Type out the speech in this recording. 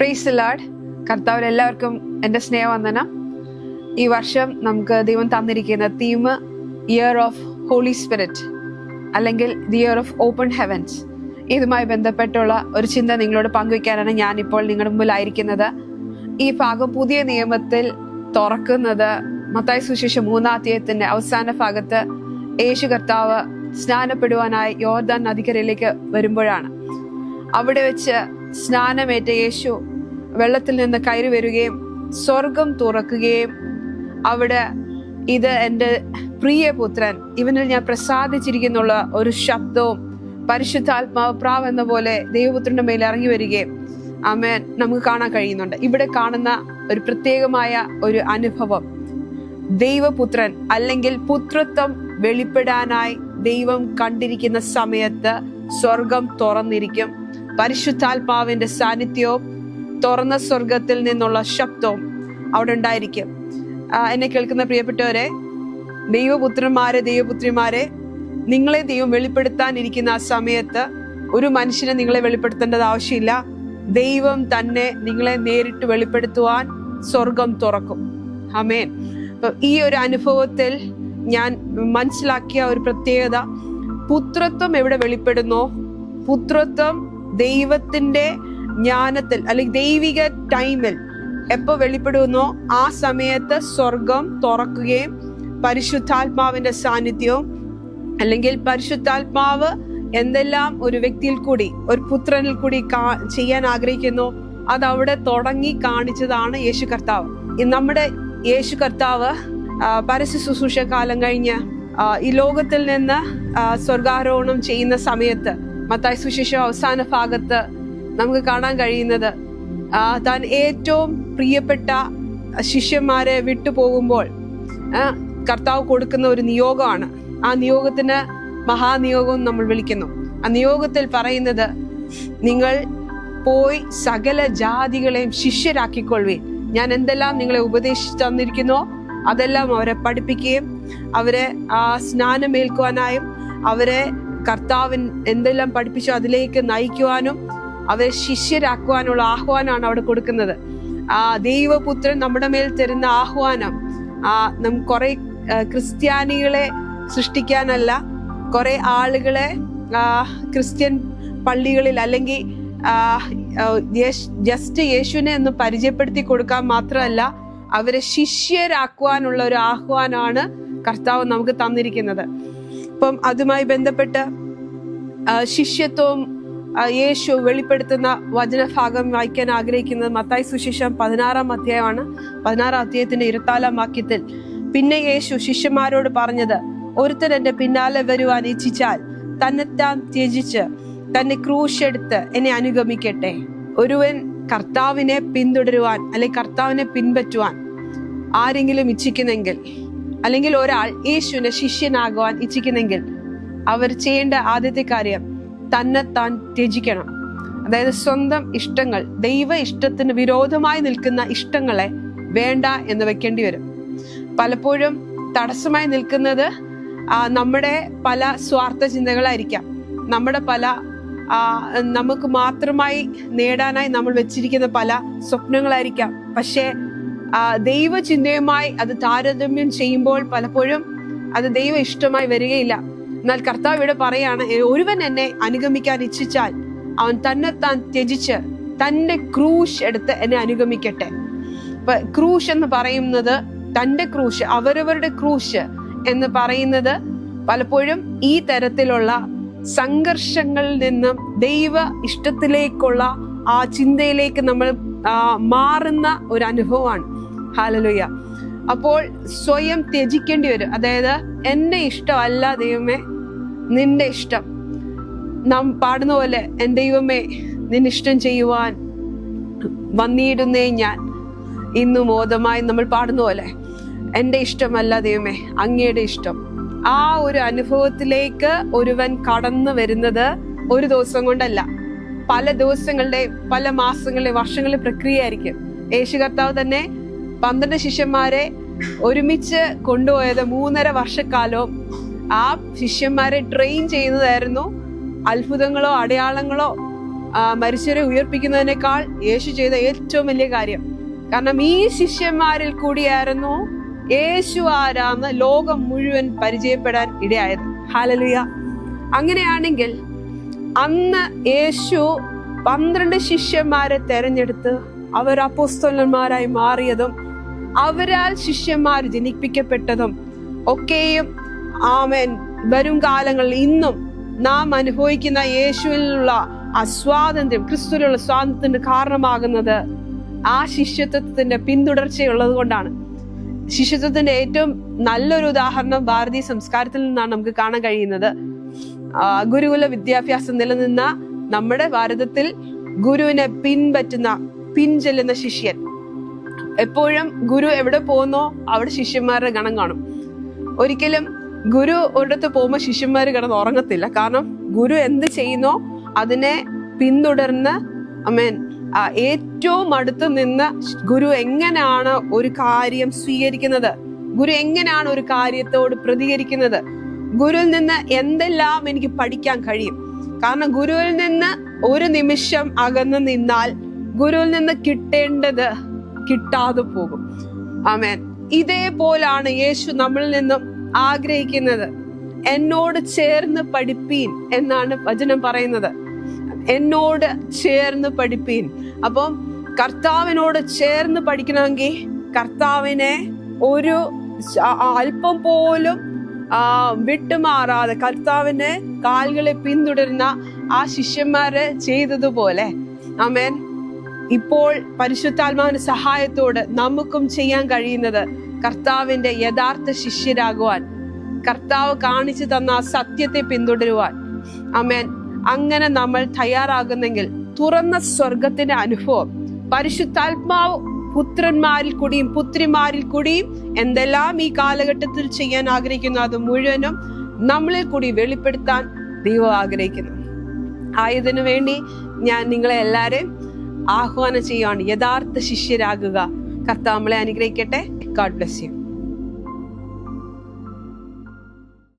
Price LAD കർത്താവിൽ എല്ലാവർക്കും എന്റെ സ്നേഹവന്ദനം. ഈ വർഷം നമുക്ക് ദൈവം തന്നിരിക്കുന്ന theme year of holy spirit അല്ലെങ്കിൽ the year of open heavens ഇതുമായി ബന്ധപ്പെട്ടുള്ള ഒരു ചിന്ത നിങ്ങളോട് പങ്കുവയ്ക്കാനാണ് ഞാനിപ്പോൾ നിങ്ങളുടെ മുമ്പിലായിരിക്കുന്നത്. ഈ ഭാഗം പുതിയ നിയമത്തിൽ തുറക്കുന്നത് മത്തായി സുശേഷം മൂന്നാധ്യായത്തിന്റെ അവസാന ഭാഗത്ത് യേശു കർത്താവ് സ്നാനപ്പെടുവാനായി യോർദാൻ നദിക്കരയിലേക്ക് വരുമ്പോഴാണ്. അവിടെ വെച്ച് സ്നാനമേറ്റ യേശു വെള്ളത്തിൽ നിന്ന് കയറി വരികയും സ്വർഗം തുറക്കുകയും അവിടെ ഇത് എന്റെ പ്രിയപുത്രൻ ഇവനിൽ ഞാൻ പ്രസാദിച്ചിരിക്കുന്നുള്ള ഒരു ശബ്ദവും പരിശുദ്ധാത്മാവ് പ്രാവ് എന്ന പോലെ ദൈവപുത്രന്റെ മേൽ ഇറങ്ങി വരികയും ആമേൻ നമുക്ക് കാണാൻ കഴിയുന്നുണ്ട്. ഇവിടെ കാണുന്ന ഒരു പ്രത്യേകമായ ഒരു അനുഭവം. ദൈവപുത്രൻ അല്ലെങ്കിൽ പുത്രത്വം വെളിപ്പെടാനായി ദൈവം കണ്ടിരിക്കുന്ന സമയത്ത് സ്വർഗം തുറന്നിരിക്കും. പരിശുദ്ധാത്മാവിന്റെ സാന്നിധ്യവും തുറന്ന സ്വർഗത്തിൽ നിന്നുള്ള ശബ്ദവും അവിടെ ഉണ്ടായിരിക്കും. എന്നെ കേൾക്കുന്ന പ്രിയപ്പെട്ടവരെ ദൈവപുത്രന്മാരെ ദൈവപുത്രിമാരെ നിങ്ങളെ ദൈവം വെളിപ്പെടുത്താൻ ഇരിക്കുന്ന ആ സമയത്ത് ഒരു മനുഷ്യനെ നിങ്ങളെ വെളിപ്പെടുത്തേണ്ടത് ആവശ്യമില്ല. ദൈവം തന്നെ നിങ്ങളെ നേരിട്ട് വെളിപ്പെടുത്തുവാൻ സ്വർഗം തുറക്കും. അമേൻ ഈ ഒരു അനുഭവത്തിൽ ഞാൻ മനസ്സിലാക്കിയ ഒരു പ്രത്യേകത പുത്രത്വം എവിടെ വെളിപ്പെടുന്നോ? പുത്രത്വം ദൈവത്തിന്റെ ജ്ഞാനത്തിൽ അല്ലെങ്കിൽ ദൈവിക ടൈമിൽ എപ്പോ വെളിപ്പെടുന്നോ ആ സമയത്ത് സ്വർഗം തുറക്കുകയും പരിശുദ്ധാത്മാവിന്റെ സാന്നിധ്യവും അല്ലെങ്കിൽ പരിശുദ്ധാത്മാവ് എന്തെല്ലാം ഒരു വ്യക്തിയിൽ കൂടി ഒരു പുത്രനിൽ കൂടി ചെയ്യാൻ ആഗ്രഹിക്കുന്നു അത് അവിടെ തുടങ്ങി കാണിച്ചതാണ് യേശു കർത്താവ്. നമ്മുടെ യേശു കർത്താവ് പരസ്യ ശുശ്രൂഷ കാലം കഴിഞ്ഞ് ഈ ലോകത്തിൽ നിന്ന് സ്വർഗാരോഹണം ചെയ്യുന്ന സമയത്ത് മത്തായ സുശേഷം അവസാന ഭാഗത്ത് നമുക്ക് കാണാൻ കഴിയുന്നത് താൻ ഏറ്റവും പ്രിയപ്പെട്ട ശിഷ്യന്മാരെ വിട്ടുപോകുമ്പോൾ കർത്താവ് കൊടുക്കുന്ന ഒരു നിയോഗമാണ്. ആ നിയോഗത്തിന് മഹാനിയോഗം നമ്മൾ വിളിക്കുന്നു. ആ നിയോഗത്തിൽ പറയുന്നത് നിങ്ങൾ പോയി സകല ജാതികളെയും ശിഷ്യരാക്കിക്കൊള്ളുവീൻ. ഞാൻ എന്തെല്ലാം നിങ്ങളെ ഉപദേശിച്ചു തന്നിരിക്കുന്നോ അതെല്ലാം അവരെ പഠിപ്പിക്കുകയും അവരെ ആ സ്നാനമേൽക്കുവാനായും അവരെ കർത്താവിൻ എന്തെല്ലാം പഠിപ്പിച്ചോ അതിലേക്ക് നയിക്കുവാനും അവരെ ശിഷ്യരാക്കുവാനുള്ള ആഹ്വാനമാണ് അവിടെ കൊടുക്കുന്നത്. ആ ദൈവപുത്രൻ നമ്മുടെ മേൽ തരുന്ന ആഹ്വാനം ആ നം കുറെ ക്രിസ്ത്യാനികളെ സൃഷ്ടിക്കാനല്ല കുറെ ആളുകളെ ആ, ക്രിസ്ത്യൻ പള്ളികളിൽ അല്ലെങ്കിൽ ജസ്റ്റ് യേശുവിനെ ഒന്ന് പരിചയപ്പെടുത്തി കൊടുക്കാൻ മാത്രമല്ല അവരെ ശിഷ്യരാക്കുവാനുള്ള ഒരു ആഹ്വാനമാണ് കർത്താവ് നമുക്ക് തന്നിരിക്കുന്നത്. അപ്പം അതുമായി ബന്ധപ്പെട്ട് ശിഷ്യത്വവും യേശു വെളിപ്പെടുത്തുന്ന വചനഭാഗം വായിക്കാൻ ആഗ്രഹിക്കുന്നത് മത്തായി സുശേഷം പതിനാറാം അധ്യായമാണ്. പതിനാറാം അധ്യായത്തിന്റെ ഇരുപത്താലാം വാക്യത്തിൽ പിന്നെ യേശു ശിഷ്യന്മാരോട് പറഞ്ഞത് ഒരുത്തൻ എന്റെ പിന്നാലെ വരുവാൻ ഇച്ഛിച്ചാൽ തന്നെത്താൻ ത്യജിച്ച് തന്നെ ക്രൂശെടുത്ത് എന്നെ അനുഗമിക്കട്ടെ. ഒരുവൻ കർത്താവിനെ പിന്തുടരുവാൻ അല്ലെങ്കിൽ കർത്താവിനെ പിൻപറ്റുവാൻ ആരെങ്കിലും ഇച്ഛിക്കുന്നെങ്കിൽ അല്ലെങ്കിൽ ഒരാൾ യേശുവിന്റെ ശിഷ്യനാകുവാൻ ഇച്ഛിക്കുന്നെങ്കിൽ അവർ ചെയ്യേണ്ട ആദ്യത്തെ കാര്യം തന്നെത്താൻ ത്യജിക്കണം. അതായത് സ്വന്തം ഇഷ്ടങ്ങൾ ദൈവ ഇഷ്ടത്തിന് വിരോധമായി നിൽക്കുന്ന ഇഷ്ടങ്ങളെ വേണ്ട എന്ന് വെക്കേണ്ടി വരും. പലപ്പോഴും തടസ്സമായി നിൽക്കുന്നത് നമ്മുടെ പല സ്വാർത്ഥ ചിന്തകളായിരിക്കാം. നമ്മുടെ പല നമുക്ക് മാത്രമായി നേടാനായി നമ്മൾ വെച്ചിരിക്കുന്ന പല സ്വപ്നങ്ങളായിരിക്കാം. പക്ഷേ ദൈവ ദൈവചിന്തയുമായി അത് താരതമ്യം ചെയ്യുമ്പോൾ പലപ്പോഴും അത് ദൈവ ഇഷ്ടമായി വരികയില്ല. എന്നാൽ കർത്താവ് ഇവിടെ പറയാണ് ഒരുവൻ എന്നെ അനുഗമിക്കാൻ ഇച്ഛിച്ചാൽ അവൻ തന്നെത്താൻ ത്യജിച്ച് തന്റെ ക്രൂശ് എടുത്ത് എന്നെ അനുഗമിക്കട്ടെ. ഇപ്പൊ ക്രൂശ് എന്ന് പറയുന്നത് തന്റെ ക്രൂശ് അവരവരുടെ ക്രൂശ് എന്ന് പറയുന്നത് പലപ്പോഴും ഈ തരത്തിലുള്ള സംഘർഷങ്ങളിൽ നിന്നും ദൈവ ഇഷ്ടത്തിലേക്കുള്ള ആ ചിന്തയിലേക്ക് നമ്മൾ മാറുന്ന ഒരു അനുഭവമാണ്. ഹാലലുയ അപ്പോൾ സ്വയം ത്യജിക്കേണ്ടി വരും. അതായത് എന്നെ ഇഷ്ടമല്ല ദൈവമേ നിന്റെ ഇഷ്ടം. നാം പാടുന്ന പോലെ എന്റെ ദൈവമേ നിന്നിഷ്ടം ചെയ്യുവാൻ വന്നിടുന്നേ ഞാൻ. ഇന്നു മോദമായി നമ്മൾ പാടുന്ന പോലെ എന്റെ ഇഷ്ടമല്ല ദൈവമേ അങ്ങയുടെ ഇഷ്ടം. ആ ഒരു അനുഭവത്തിലേക്ക് ഒരുവൻ കടന്നു വരുന്നത് ഒരു ദിവസം കൊണ്ടല്ല. പല ദിവസങ്ങളുടെ പല മാസങ്ങളുടെ വർഷങ്ങളുടെ പ്രക്രിയ ആയിരിക്കും യേശു കർത്താവ് തന്നെ പന്ത്രണ്ട് ശിഷ്യന്മാരെ ഒരുമിച്ച് കൊണ്ടുപോയത് മൂന്നര വർഷക്കാലവും ആ ശിഷ്യന്മാരെ ട്രെയിൻ ചെയ്യുന്നതായിരുന്നു അത്ഭുതങ്ങളോ അടയാളങ്ങളോ മരിച്ചവരെ ഉയർപ്പിക്കുന്നതിനേക്കാൾ യേശു ചെയ്ത ഏറ്റവും വലിയ കാര്യം. കാരണം ഈ ശിഷ്യന്മാരിൽ കൂടിയായിരുന്നു യേശു ആരാന്ന് ലോകം മുഴുവൻ പരിചയപ്പെടാൻ ഇടയായത്. ഹാലലുയ അങ്ങനെയാണെങ്കിൽ അന്ന് യേശു പന്ത്രണ്ട് ശിഷ്യന്മാരെ തെരഞ്ഞെടുത്ത് അവർ അപ്പോസ്തലന്മാരായി മാറിയതും അവരാൽ ശിഷ്യന്മാർ ജനിപ്പിക്കപ്പെട്ടതും ഒക്കെയും ആമേൻ. വരും കാലങ്ങളിൽ ഇന്നും നാം അനുഭവിക്കുന്ന യേശുവിലുള്ള ആ സ്വാതന്ത്ര്യം ക്രിസ്തുവിലുള്ള സ്വാതന്ത്ര്യത്തിന് കാരണമാകുന്നത് ആ ശിഷ്യത്വത്തിന്റെ പിന്തുടർച്ചയുള്ളത് കൊണ്ടാണ്. ശിഷ്യത്വത്തിന്റെ ഏറ്റവും നല്ലൊരു ഉദാഹരണം ഭാരതീയ സംസ്കാരത്തിൽ നിന്നാണ് നമുക്ക് കാണാൻ കഴിയുന്നത്. ഗുരുകുല വിദ്യാഭ്യാസം നിലനിന്ന നമ്മുടെ ഭാരതത്തിൽ ഗുരുവിനെ പിൻപറ്റുന്ന പിൻചെല്ലുന്ന ശിഷ്യൻ. എപ്പോഴും ഗുരു എവിടെ പോകുന്നോ അവിടെ ശിഷ്യന്മാരുടെ ഗണം കാണും. ഒരിക്കലും ഗുരു ഒരിടത്ത് പോകുമ്പോൾ ശിഷ്യന്മാർ കിടന്ന് ഉറങ്ങത്തില്ല. കാരണം ഗുരു എന്ത് ചെയ്യുന്നോ അതിനെ പിന്തുടർന്ന് അമേൻ മീൻ ഏറ്റവും അടുത്ത് നിന്ന് ഗുരു എങ്ങനെയാണ് ഒരു കാര്യം സ്വീകരിക്കുന്നത്? ഗുരു എങ്ങനെയാണ് ഒരു കാര്യത്തോട് പ്രതികരിക്കുന്നത്? ഗുരുവിൽ നിന്ന് എന്തെല്ലാം എനിക്ക് പഠിക്കാൻ കഴിയും? കാരണം ഗുരുവിൽ നിന്ന് ഒരു നിമിഷം അകന്ന് നിന്നാൽ ഗുരുവിൽ നിന്ന് കിട്ടേണ്ടത് കിട്ടാതെ പോകും. ആമേൻ ഇതേപോലാണ് യേശു നമ്മളിൽ നിന്നും ആഗ്രഹിക്കുന്നത്. എന്നോട് ചേർന്ന് പഠിപ്പീൻ എന്നാണ് വചനം പറയുന്നത്. എന്നോട് ചേർന്ന് പഠിപ്പീൻ. അപ്പം കർത്താവിനോട് ചേർന്ന് പഠിക്കണമെങ്കിൽ കർത്താവിനെ ഒരു അല്പം പോലും വിട്ടുമാറാതെ കർത്താവിനെ കാലുകളെ പിന്തുടരുന്ന ആ ശിഷ്യന്മാര് ചെയ്തതുപോലെ. ആമേൻ. ഇപ്പോൾ പരിശുദ്ധാത്മാവിന്റെ സഹായത്തോട് നമുക്കും ചെയ്യാൻ കഴിയുന്നത് കർത്താവിന്റെ യഥാർത്ഥ ശിഷ്യരാകുവാൻ കർത്താവ് കാണിച്ചു തന്ന ആ സത്യത്തെ പിന്തുടരുവാൻ. അമേൻ അങ്ങനെ നമ്മൾ തയ്യാറാകുന്നെങ്കിൽ തുറന്ന സ്വർഗത്തിന്റെ അനുഭവം പരിശുദ്ധാത്മാവ് പുത്രന്മാരിൽ കൂടിയും പുത്രിമാരിൽ കൂടിയും എന്തെല്ലാം ഈ കാലഘട്ടത്തിൽ ചെയ്യാൻ ആഗ്രഹിക്കുന്നു അത് മുഴുവനും നമ്മളിൽ കൂടി വെളിപ്പെടുത്താൻ ദൈവം ആഗ്രഹിക്കുന്നു. ആയതിനു വേണ്ടി ഞാൻ നിങ്ങളെ എല്ലാവരെയും ആഹ്വാനം ചെയ്യുകയാണ് യഥാർത്ഥ ശിഷ്യരാകുക. കർത്താവ് നമ്മളെ അനുഗ്രഹിക്കട്ടെ. God bless you.